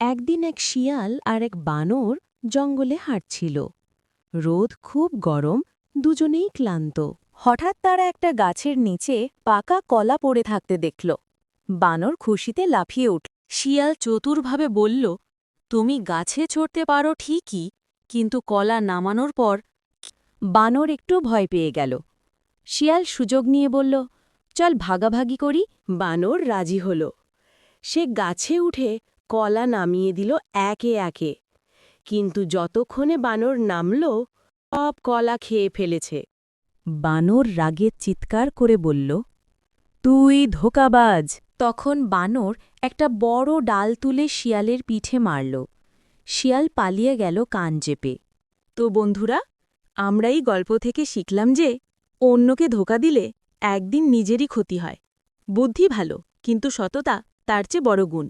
একদিন এক শিয়াল আর এক বানর জঙ্গলে হাঁটছিল। রোদ খুব গরম, দুজনেই ক্লান্ত। হঠাৎ তারা একটা গাছের নিচে পাকা কলা পড়ে থাকতে দেখল। বানর খুশিতে লাফিয়ে উঠল শিয়াল চতুরভাবে বলল, তুমি গাছে চড়তে পারো ঠিকই, কিন্তু কলা নামানোর পর বানর একটু ভয় পেয়ে গেল। শিয়াল সুযোগ নিয়ে বলল, চল ভাগাভাগি করি বানর রাজি হল। সে গাছে উঠে কলা নামিয়ে দিল একে একে। কিন্তু যতক্ষণে বানর নামল, সব কলা খেয়ে ফেলেছে। বানর রাগে চিৎকার করে বলল, তুই ধোকাবাজ! তখন বানর একটা বড় ডাল তুলে শিয়ালের পিঠে মারল। শিয়াল পালিয়ে গেল কান চেপে। তো বন্ধুরা, আমরা এই গল্প থেকে শিখলাম যে, অন্যকে ধোকা দিলে একদিন নিজেরই ক্ষতি হয়। বুদ্ধি ভালো, কিন্তু সততা তার চেয়ে বড় গুণ।